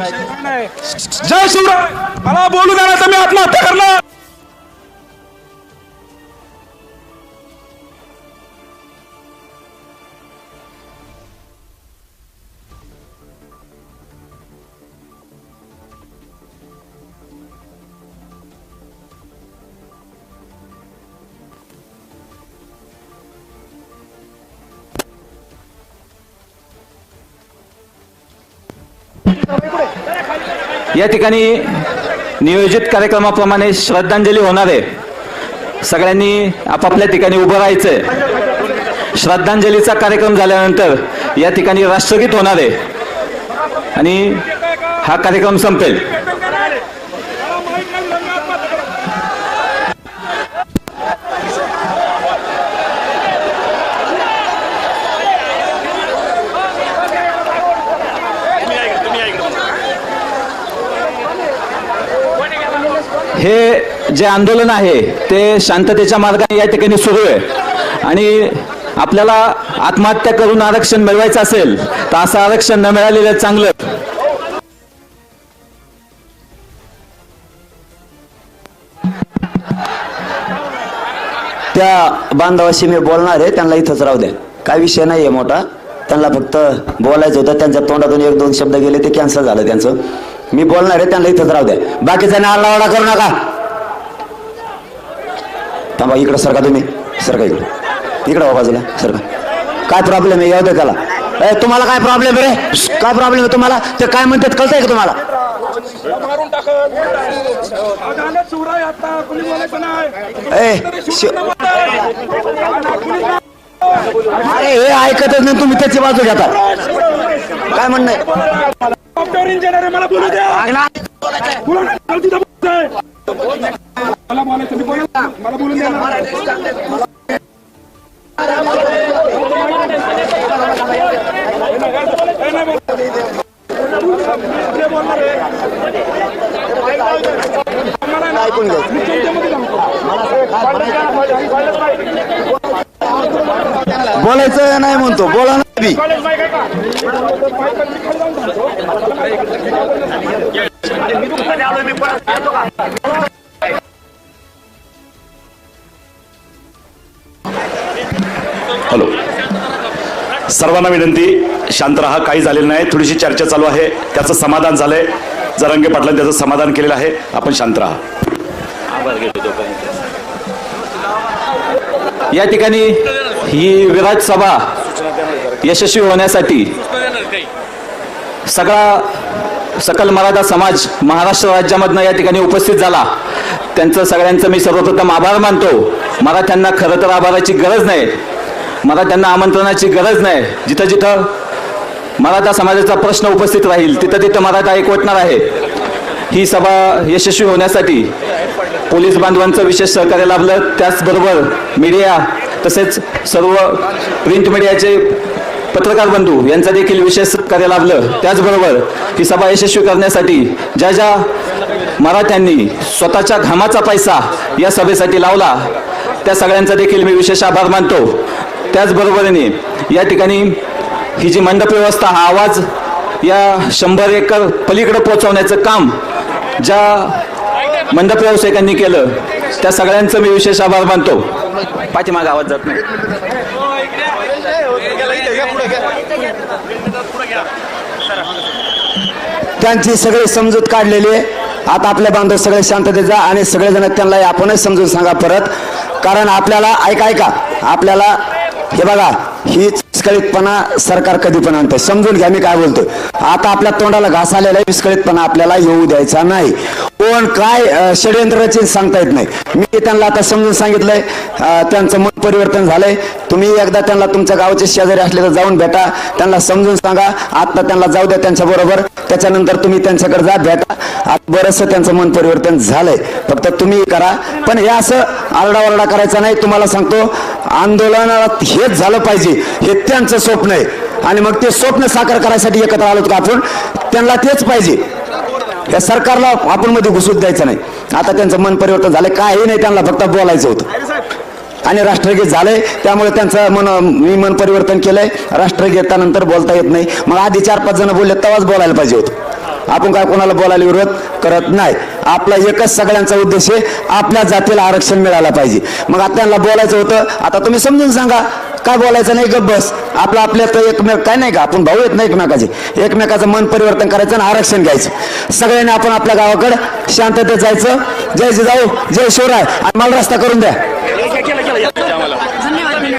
जय शिवराय. मला बोलू द्या तर मी आत्महत्या करणार. या ठिकाणी नियोजित कार्यक्रमाप्रमाणे श्रद्धांजली होणार आहे. सगळ्यांनी आपापल्या ठिकाणी उभं राहायचंय. श्रद्धांजलीचा कार्यक्रम झाल्यानंतर या ठिकाणी राष्ट्रगीत होणार आहे. आणि हा कार्यक्रम संपेल. हे जे आंदोलन आहे ते शांततेच्या मार्गाने या ठिकाणी सुरू आहे. आणि आपल्याला आत्महत्या करून आरक्षण मिळवायचं असेल तर असं आरक्षण न मिळालेलं चांगलं. त्या बांधवाशी मी बोलणार आहे त्यांना इथंच राहू द्या. काय विषय नाही आहे मोठा. त्यांना फक्त बोलायचं होतं त्यांच्या तोंडातून एक दोन शब्द गेले ते कॅन्सल झालं त्यांचं. मी बोलणार आहे त्यांना इथंच राहू द्या बाकीचा आरडाओरडा करू नका. थांबा इकडं सरका तुम्ही. सरका इकडं. इकडं हो बाजूला सरका. काय प्रॉब्लेम आहे? येऊ दे त्याला. ए, तुम्हाला काय प्रॉब्लेम रे? काय प्रॉब्लेम आहे तुम्हाला? ते काय म्हणतात कळतंय का तुम्हाला? ए शि- अरे हे ऐकतच नाही तुम्ही त्याची बाजू घेता. काय म्हणणं आहे? इंजिनियर आहे, मला बोलू द्या बोला ना, मला तिथं बोलायचंय. मला बोलायचं मी बोला मला बोलून द्या ना. ते बोलणार आहे. ऐकून घ्या मी तुमच्यामध्ये जाऊ. बोलायचं नाही म्हणतो बोला ना बी हॅलो. सर्वांना विनंती शांत राहा काही झालेलं नाही थोडीशी चर्चा चालू आहे त्याचं समाधान झालंय. जरंगे पाटलांनी त्याचं समाधान केलेलं आहे आपण शांत राहा. या ठिकाणी ही विराट सभा यशस्वी होण्यासाठी सगळा सकल मराठा समाज महाराष्ट्र राज्यामधनं या ठिकाणी उपस्थित झाला. त्यांचं सगळ्यांचं मी सर्वप्रथम आभार मानतो. मराठ्यांना खरं तर आभाराची गरज नाही. मराठ्यांना आमंत्रणाची गरज नाही. जिथं जिथं मराठा समाजाचा प्रश्न उपस्थित राहील तिथं तिथं मराठा एकवटणार आहे. ही सभा यशस्वी होण्यासाठी पोलीस बांधवांचं विशेष सहकार्य लाभलं. त्याचबरोबर मीडिया तसेच सर्व प्रिंट मीडियाचे पत्रकार बंधू यांचा देखील विशेष सहकार्य लाभलं. त्याचबरोबर ही सभा यशस्वी करण्यासाठी ज्या ज्या मराठ्यांनी स्वतःच्या घामाचा पैसा या सभेसाठी लावला त्या सगळ्यांचा देखील मी विशेष आभार मानतो. त्याचबरोबरीने या ठिकाणी ही जी मंडप व्यवस्था हा आवाज या शंभर एकर पलीकडे पोहोचवण्याचं काम ज्या मंडप व्यावसायिकांनी केलं त्या सगळ्यांचं मी विशेष आभार मानतो. पाठीमाग आवाज जात नाही. त्यांची सगळी समजूत काढलेली आहे. आता आपले बांधव सगळे शांततेत जा आणि सगळेजण त्यांना आपणच समजून सांगा परत. कारण आपल्याला ऐका ऐका. आपल्याला हे बघा ही विस्कळीतपणा सरकार कधी पण आणते. समजून घ्या मी काय बोलतोय. आता आपल्या तोंडाला घास आलेला विस्कळीतपणा आपल्याला येऊ द्यायचा नाही. कोण काय अं, षडयंत्र रचेल सांगता येत नाही. मी त्यांना आता समजून सांगितलंय त्यांचं मन परिवर्तन झालंय. तुम्ही एकदा त्यांना तुमच्या गावाचे शेजारी असले तर जाऊन भेटा. त्यांना समजून सांगा. आता त्यांना जाऊ द्या त्यांच्या बरोबर. त्याच्यानंतर तुम्ही त्यांच्याकडे जा भेटा. आता बरंचसं त्यांचं मन परिवर्तन झालंय. फक्त तुम्ही करा. पण हे असं आरडाओरडा करायचा नाही. तुम्हाला सांगतो आंदोलनात हेच झालं पाहिजे. हे त्यांचं स्वप्न आहे. आणि मग ते स्वप्न साकार करायसाठी एकत्र आलो का आपण? त्यांना तेच पाहिजे. या सरकारला आपण मध्ये घुसूच द्यायचं नाही. आता त्यांचं मन परिवर्तन झालंय काही नाही त्यांना फक्त बोलायचं होतं. आणि राष्ट्रगीत झालंय त्यामुळे त्यांचं मन मी मन परिवर्तन केलंय. राष्ट्रगीतानंतर बोलता येत नाही. मग आधी चार पाच जण बोलले तेव्हाच बोलायला पाहिजे होतं. आपण काय कोणाला बोलायला विरोध करत नाही. आपला एकच सगळ्यांचा उद्देश आहे आपल्या जातीला आरक्षण मिळालं पाहिजे. मग आता त्यांना बोलायचं होतं आता तुम्ही समजून सांगा. काय बोलायचं नाही गप बस. आपलं आपल्या तर एकमेक काय नाही का? आपण भाऊ येत नाही एकमेकाचे. एकमेकाचं मन परिवर्तन करायचं आणि आरक्षण घ्यायचं. सगळ्यांनी आपण आपल्या गावाकडे शांततेत जायचं. जय जिजाऊ जय शिवराय. आणि मला रस्ता करून द्या.